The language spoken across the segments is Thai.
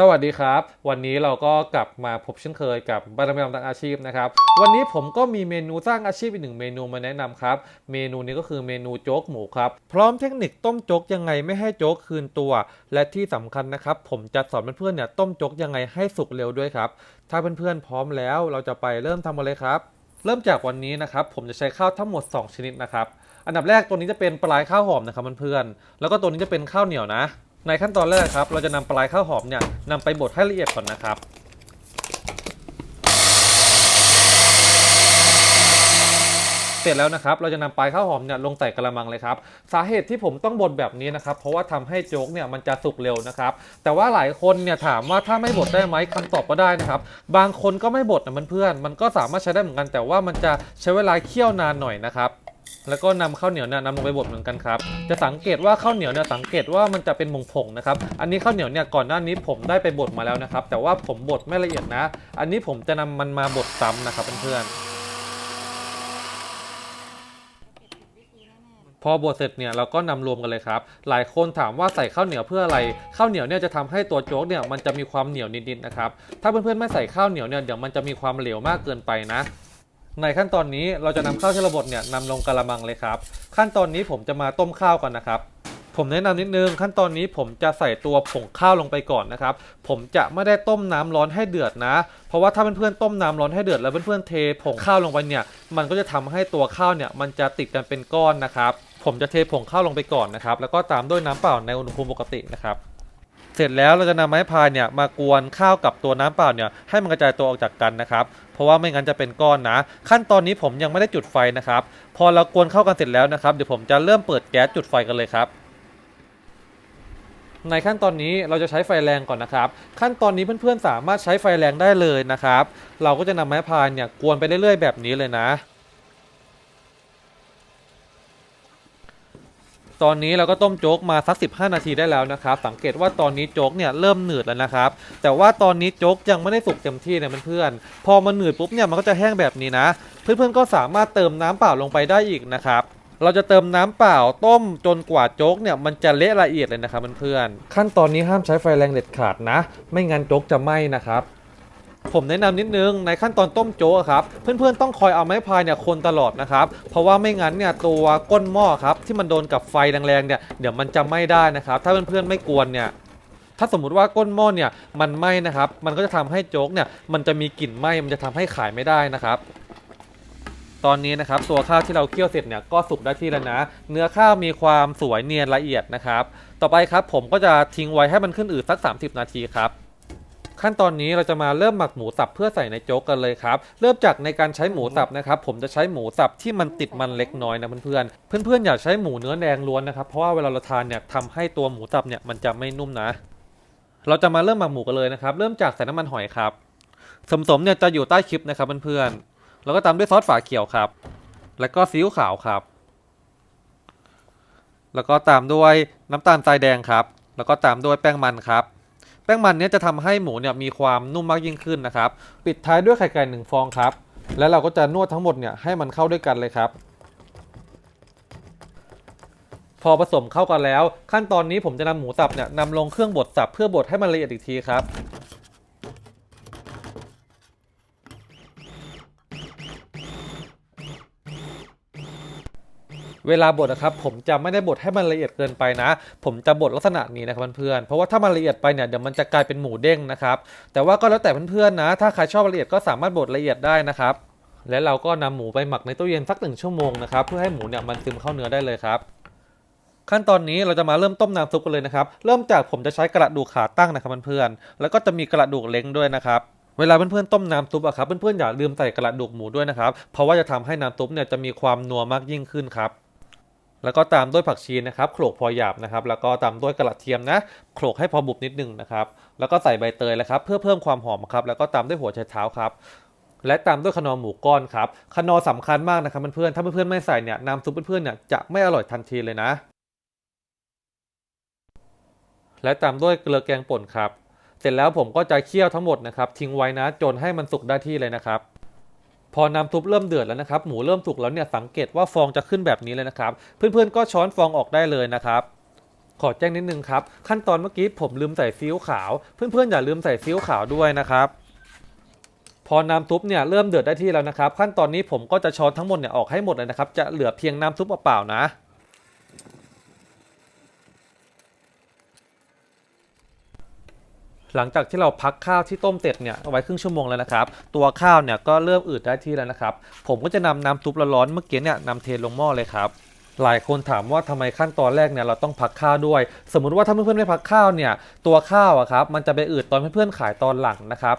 สวัสดีครับ วันนี้เราก็กลับมาพบเช่นเคยกับบารมีต่างอาชีพนะครับ วันนี้ผมก็มีเมนูสร้างอาชีพอีกหนึ่งเมนูมาแนะนำครับ เมนูนี้ก็คือเมนูโจ๊กหมูครับ พร้อมเทคนิคต้มโจ๊กยังไงไม่ให้โจ๊กคืนตัว และที่สำคัญนะครับ ผมจะสอนเพื่อนๆเนี่ยต้มโจ๊กยังไงให้สุกเร็วด้วยครับ ถ้าเพื่อนๆพร้อมแล้วเราจะไปเริ่มทำกันเลยครับ เริ่มจากวันนี้นะครับผมจะใช้ข้าวทั้งหมด 2 ชนิดนะครับ อันดับแรกตัวนี้จะเป็นปลายข้าวหอมนะครับเพื่อนๆแล้วก็ตัวนี้จะเป็นข้าวเหนียวนะ ในขั้นตอนแรกครับ เราจะนำปลายข้าวหอมเนี่ยนำไปบดให้ละเอียดก่อนนะครับเสร็จแล้วนะครับเราจะนำปลายข้าวหอมเนี่ยลงใส่กระมังเลยครับสาเหตุที่ผมต้องบดแบบนี้นะครับเพราะว่าทำให้โจ๊กเนี่ยมันจะสุกเร็วนะครับแต่ว่าหลายคนเนี่ยถามว่าถ้าไม่บดได้ไหมคำตอบก็ได้นะครับบางคนก็ไม่บดนะเพื่อนๆมันก็สามารถใช้ได้เหมือนกัน แต่ว่ามันจะใช้เวลาเคี่ยวนานหน่อยนะครับ แล้วก็นำข้าวเหนียวเนี่ยนำลงไปบดเหมือนกันครับ จะสังเกตว่าข้าวเหนียวเนี่ยสังเกตว่ามันจะเป็นผงนะครับ อันนี้ข้าวเหนียวเนี่ยก่อนหน้านี้ผมได้ไปบดมาแล้วนะครับ แต่ว่าผมบดไม่ละเอียดนะ อันนี้ผมจะนำมันมาบดซ้ำนะครับเพื่อนพอบดเสร็จเนี่ยเราก็นำรวมกันเลยครับ หลายคนถามว่าใส่ข้าวเหนียวเพื่ออะไร ข้าวเหนียวเนี่ยจะทำให้ตัวโจ๊กเนี่ยมันจะมีความเหนียวนิดๆนะครับ ถ้าเพื่อนๆไม่ใส่ข้าวเหนียวเนี่ยเดี๋ยวมันจะมีความเหลวมากเกินไปนะ ในขั้นตอนนี้เราจะนำข้าวที่เราบดเนี่ยนำลงกระมังเลยครับ ขั้นตอนนี้ผมจะมาต้มข้าวก่อนนะครับ ผมแนะนำนิดนึงขั้นตอนนี้ผมจะใส่ตัวผงข้าวลงไปก่อนนะครับ ผมจะไม่ได้ต้มน้ำร้อนให้เดือดนะ เพราะว่าถ้าเพื่อนๆต้มน้ำร้อนให้เดือดแล้วเพื่อนๆเทผงข้าวลงไปเนี่ย มันก็จะทำให้ตัวข้าวเนี่ยมันจะติดกันเป็นก้อนนะครับ ผมจะเทผงข้าวลงไปก่อนนะครับ แล้วก็ตามด้วยน้ำเปล่าในอุณหภูมิปกตินะครับ เสร็จแล้วเราจะนำไม้พายเนี่ยมากวนข้าวกับตัวน้ำเปล่าเนี่ยให้มันกระจายตัวออกจากกันนะครับ เพราะว่าไม่งั้นจะเป็นก้อนนะ ขั้นตอนนี้ผมยังไม่ได้จุดไฟนะครับ พอเรากวนเข้ากันเสร็จแล้วนะครับเดี๋ยวผมจะเริ่มเปิดแก๊สจุดไฟกันเลยครับในขั้นตอนนี้เราจะใช้ไฟแรงก่อนนะครับ ขั้นตอนนี้เพื่อนๆสามารถใช้ไฟแรงได้เลยนะครับ เราก็จะนำไม้พายเนี่ยกวนไปเรื่อยๆแบบนี้เลยนะ ตอนนี้เราก็ต้มโจ๊กมาสัก 15 นาทีได้แล้วนะครับ สังเกตว่าตอนนี้โจ๊กเนี่ยเริ่มหนืดแล้วนะครับ แต่ว่าตอนนี้โจ๊กยังไม่ได้สุกเต็มที่นะเพื่อนๆ พอมันหนืดปุ๊บเนี่ยมันก็จะแห้งแบบนี้นะ เพื่อนๆก็สามารถเติมน้ำเปล่าลงไปได้อีกนะครับเราจะเติมน้ำเปล่าต้มจนกว่าโจ๊กเนี่ยมันจะเละละเอียดเลยนะครับเพื่อนๆขั้นตอนนี้ห้ามใช้ไฟแรงเด็ดขาดนะ ไม่งั้นโจ๊กจะไหม้นะครับ ผมแนะนำนิดนึงในขั้นตอนต้มโจ๊กอะครับเพื่อนๆต้องคอยเอาไม้พายเนี่ยคนตลอดนะครับเพราะว่าไม่งั้นเนี่ยตัวก้นหม้อครับที่มันโดนกับไฟแรงๆเนี่ยเดี๋ยวมันจะไหม้ได้นะครับถ้าเพื่อนๆไม่กวนเนี่ยถ้าสมมุติว่าก้นหม้อเนี่ยมันไหม้นะครับมันก็จะทำให้โจ๊กเนี่ยมันจะมีกลิ่นไหม้มันจะทำให้ขายไม่ได้นะครับตอนนี้นะครับตัวข้าวที่เราเคี่ยวเสร็จเนี่ยก็สุกได้ที่แล้วนะ เนื้อข้าวมีความสวยเนียนละเอียดนะครับ ต่อไปครับผมก็จะทิ้งไว้ให้มันขึ้นอืดสัก 30 นาทีครับ ขั้นตอนนี้เราจะมาเริ่มหมักหมูสับเพื่อใส่ในโจ๊กกันเลยครับเริ่มจากในการใช้หมูสับนะครับผมจะใช้หมูสับที่มันติดมันเล็กน้อยนะเพื่อนๆเพื่อนๆอย่าใช้หมูเนื้อแดงล้วนนะครับเพราะว่าเวลาเราทานเนี่ยทำให้ตัวหมูสับเนี่ยมันจะไม่นุ่มนะ เราจะมาเริ่มหมักหมูกันเลยนะครับเริ่มจากใส่น้ำมันหอยครับสมสมเนี่ยจะอยู่ใต้คลิปนะครับเพื่อนๆแล้วก็ตามด้วยซอสฝาเขียวครับ แล้วก็ซีอิ๊วขาวครับ แล้วก็ตามด้วยน้ำตาลทรายแดงครับ แล้วก็ตามด้วยแป้งมันครับ แป้งมันเนี้ยจะทำให้หมูเนี่ยมีความนุ่มมากยิ่งขึ้นนะครับ ปิดท้ายด้วยไข่ไก่หนึ่งฟองครับ แล้วเราก็จะนวดทั้งหมดเนี่ยให้มันเข้าด้วยกันเลยครับ พอผสมเข้ากันแล้ว ขั้นตอนนี้ผมจะนำหมูสับเนี่ยนำลงเครื่องบดสับเพื่อบดให้มันละเอียดอีกทีครับ เวลาบดนะครับผมจะไม่ได้บดให้มันละเอียดเกินไปนะ ผมจะบดลักษณะนี้นะครับเพื่อนๆเพราะว่าถ้ามันละเอียดไปเนี่ยเดี๋ยวมันจะกลายเป็นหมูเด้งนะครับแต่ว่าก็แล้วแต่เพื่อนๆนะ ถ้าใครชอบละเอียดก็สามารถบดละเอียดได้นะครับและเราก็นำหมูไปหมักในตู้เย็นสักหนึ่งชั่วโมงนะครับเพื่อให้หมูเนี่ยมันซึมเข้าเนื้อได้เลยครับขั้นตอนนี้เราจะมาเริ่มต้มน้ำซุปกันเลยนะครับ เริ่มจากผมจะใช้กระดูกขาตั้งนะครับเพื่อนๆ แล้วก็จะมีกระดูกเล้งด้วยนะครับ เวลาเพื่อนๆต้มน้ำซุปอะครับเพื่อนๆอย่าลืมใส่กระดูกหมูด้วยนะครับ เพราะว่าจะทำให้น้ำซุปเนี่ยจะมีความนัวมากยิ่งขึ้นครับ แล้วก็ตามด้วยผักชีนะครับโขลกพอหยาบนะครับ แล้วก็ตามด้วยกระเทียมนะโขลกให้พอบุบนิดนึงนะครับ แล้วก็ใส่ใบเตยเลยครับ เพื่อเพิ่มความหอมครับ แล้วก็ตามด้วยหัวไชเท้าครับและตามด้วยขนอหมูก้อนครับขนอสำคัญมากนะครับเพื่อนๆถ้าเพื่อนๆไม่ใส่เนี่ยน้ำซุปเพื่อนๆเนี่ยจะไม่อร่อยทันทีเลยนะ และตามด้วยเกลือแกงป่นครับ เสร็จแล้วผมก็จะเคี่ยวทั้งหมดนะครับ ทิ้งไว้นะจนให้มันสุกได้ที่เลยนะครับ พอน้ำซุปเริ่มเดือดแล้วนะครับ หมูเริ่มสุกแล้วเนี่ยสังเกตว่าฟองจะขึ้นแบบนี้เลยนะครับ เพื่อนๆก็ช้อนฟองออกได้เลยนะครับขอแจ้งนิดนึงครับ ขั้นตอนเมื่อกี้ผมลืมใส่ซีอิ๊วขาว เพื่อนๆอย่าลืมใส่ซีอิ๊วขาวด้วยนะครับพอน้ำซุปเนี่ยเริ่มเดือดได้ที่แล้วนะครับ ขั้นตอนนี้ผมก็จะช้อนทั้งหมดเนี่ยออกให้หมดเลยนะครับ จะเหลือเพียงน้ำซุปเปล่าๆนะ หลังจากที่เราพักข้าวที่ต้มเสร็จเนี่ยเอาไว้ครึ่งชั่วโมงแล้วนะครับตัวข้าวเนี่ยก็เริ่มอืดได้ที่แล้วนะครับ ผมก็จะนำน้ำซุปร้อนๆเมื่อกี้เนี่ยนำเทลงหม้อเลยครับหลายคนถามว่าทำไมขั้นตอนแรกเนี่ยเราต้องพักข้าวด้วย สมมุติว่าถ้าเพื่อนๆไม่พักข้าวเนี่ยตัวข้าวอะครับมันจะไปอืดตอนเพื่อนๆขายตอนหลังนะครับ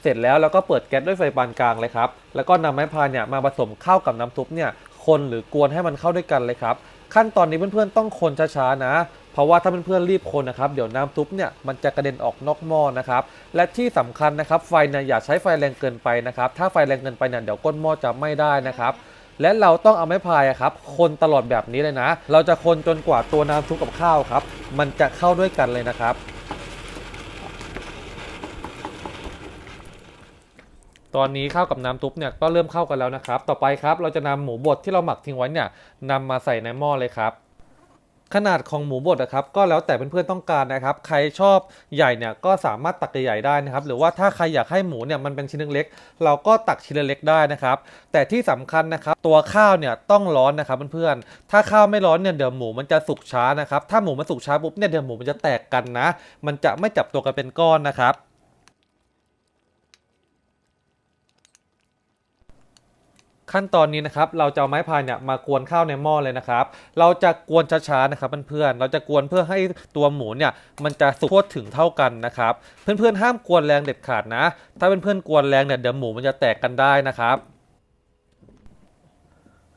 เสร็จแล้วเราก็เปิดแก๊สด้วยไฟปานกลางเลยครับแล้วก็นำไม้พายเนี่ยมาผสมข้าวกับน้ำซุปเนี่ยคนหรือกวนให้มันเข้าด้วยกันเลยครับ ขั้นตอนนี้เพื่อนๆต้องคนช้าๆนะ เพราะว่าถ้าเพื่อนๆรีบคนนะครับเดี๋ยวน้ำซุปเนี่ยมันจะกระเด็นออกนอกหม้อนะครับและที่สำคัญนะครับไฟเนี่ยอย่าใช้ไฟแรงเกินไปนะครับถ้าไฟแรงเกินไปเนี่ยเดี๋ยวก้นหม้อจะไม่ได้นะครับและเราต้องเอาไม้พายครับ คนตลอดแบบนี้เลยนะ เราจะคนจนกว่าตัวน้ำซุปกับข้าวครับ มันจะเข้าด้วยกันเลยนะครับ ตอนนี้ข้าวกับน้ำซุปเนี่ยก็เริ่มเข้ากันแล้วนะครับ ต่อไปครับเราจะนำหมูบดที่เราหมักทิ้งไว้เนี่ยนำมาใส่ในหม้อเลยครับ ขนาดของหมูบดนะครับก็แล้วแต่เพื่อนๆต้องการนะครับ ใครชอบใหญ่เนี่ยก็สามารถตักใหญ่ได้นะครับ หรือว่าถ้าใครอยากให้หมูเนี่ยมันเป็นชิ้นเล็กๆเราก็ตักชิ้นเล็กๆได้นะครับ แต่ที่สำคัญนะครับตัวข้าวเนี่ยต้องร้อนนะครับเพื่อนๆถ้าข้าวไม่ร้อนเนี่ยเดี๋ยวหมูมันจะสุกช้านะครับถ้าหมูมันสุกช้าปุ๊บเนี่ยเดี๋ยวหมูมันจะแตกกันนะ มันจะไม่จับตัวกันเป็นก้อนนะครับ ขั้นตอนนี้นะครับเราจะเอาไม้พายเนี่ยมากวนข้าวในหม้อเลยนะครับ เราจะกวนช้าๆนะครับเพื่อนๆเราจะกวนเพื่อให้ตัวหมูเนี่ยมันจะสุกทั่วถึงเท่ากันนะครับ เพื่อนๆห้ามกวนแรงเด็ดขาดนะ ถ้าเพื่อนๆกวนแรงเนี่ยเดี๋ยวหมูมันจะแตกกันได้นะครับ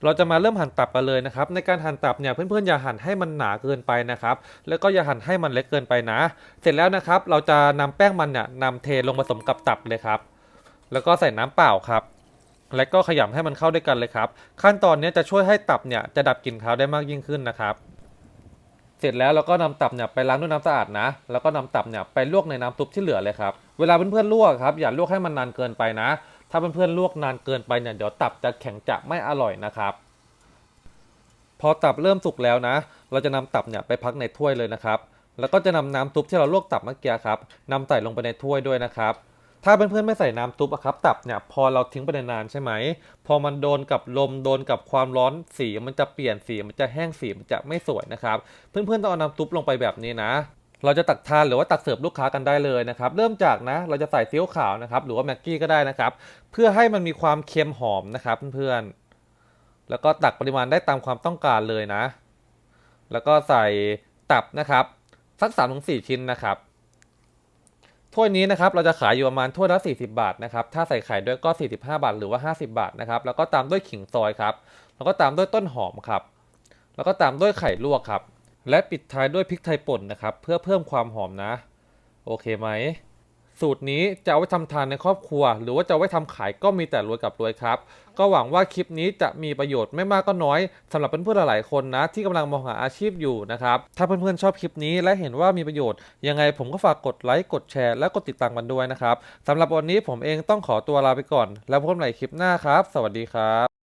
เราจะมาเริ่มหั่นตับกันเลยนะครับ ในการหั่นตับเนี่ยเพื่อนๆอย่าหั่นให้มันหนาเกินไปนะครับ แล้วก็อย่าหั่นให้มันเล็กเกินไปนะ เสร็จแล้วนะครับ เราจะนำแป้งมันเนี่ยนำเทลงผสมกับตับเลยครับ แล้วก็ใส่น้ำเปล่าครับ และก็ขยำให้มันเข้าด้วยกันเลยครับ ขั้นตอนนี้จะช่วยให้ตับเนี่ยจะดับกลิ่นคาวได้มากยิ่งขึ้นนะครับ เสร็จแล้วเราก็นำตับเนี่ยไปล้างด้วยน้ำสะอาดนะ แล้วก็นำตับเนี่ยไปลวกในน้ำซุปที่เหลือเลยครับ เวลาเพื่อนๆลวกครับอย่าลวกให้มันนานเกินไปนะ ถ้าเพื่อนๆลวกนานเกินไปเนี่ยเดี๋ยวตับจะแข็งจะไม่อร่อยนะครับ พอตับเริ่มสุกแล้วนะ เราจะนำตับเนี่ยไปพักในถ้วยเลยนะครับ แล้วก็จะนำน้ำซุปที่เราลวกตับเมื่อกี้ครับนำใส่ลงไปในถ้วยด้วยนะครับ ถ้าเพื่อนๆไม่ใส่น้ำซุปอะครับตับเนี่ยพอเราทิ้งไปนานใช่ไหม พอมันโดนกับลมโดนกับความร้อนสีมันจะเปลี่ยนสีมันจะแห้งสีมันจะไม่สวยนะครับ เพื่อนๆต้องเอาน้ำซุปลงไปแบบนี้นะ เราจะตักทานหรือว่าตักเสิร์ฟลูกค้ากันได้เลยนะครับเริ่มจากนะเราจะใส่ซีอิ๊วขาวนะครับหรือว่าแม็กกี้ก็ได้นะครับเพื่อให้มันมีความเค็มหอมนะครับเพื่อนๆแล้วก็ตักปริมาณได้ตามความต้องการเลยนะ แล้วก็ใส่ตับนะครับสัก3าถึงสชิ้นนะครับ ถ้วยนี้นะครับเราจะขายอยู่ประมาณถ้วยละ 40 บาทนะครับ ถ้าใส่ไข่ด้วยก็ 45 บาทหรือว่า 50 บาทนะครับ แล้วก็ตามด้วยขิงซอยครับ แล้วก็ตามด้วยต้นหอมครับ แล้วก็ตามด้วยไข่ลวกครับ และปิดท้ายด้วยพริกไทยป่นนะครับ เพื่อเพิ่มความหอมนะ โอเคไหม สูตรนี้จะเอาไว้ทำทานในครอบครัว หรือว่าจะเอาไว้ทำขายก็มีแต่รวยกับรวยครับ ก็หวังว่าคลิปนี้จะมีประโยชน์ไม่มากก็น้อยสำหรับเพื่อนๆหลายๆคนนะ ที่กำลังมองหาอาชีพอยู่นะครับ ถ้าเพื่อนๆชอบคลิปนี้และเห็นว่ามีประโยชน์ ยังไงผมก็ฝากกดไลค์กดแชร์และกดติดตามกันด้วยนะครับสำหรับวันนี้ผมเองต้องขอตัวลาไปก่อน แล้วพบกันใหม่คลิปหน้าครับ สวัสดีครับ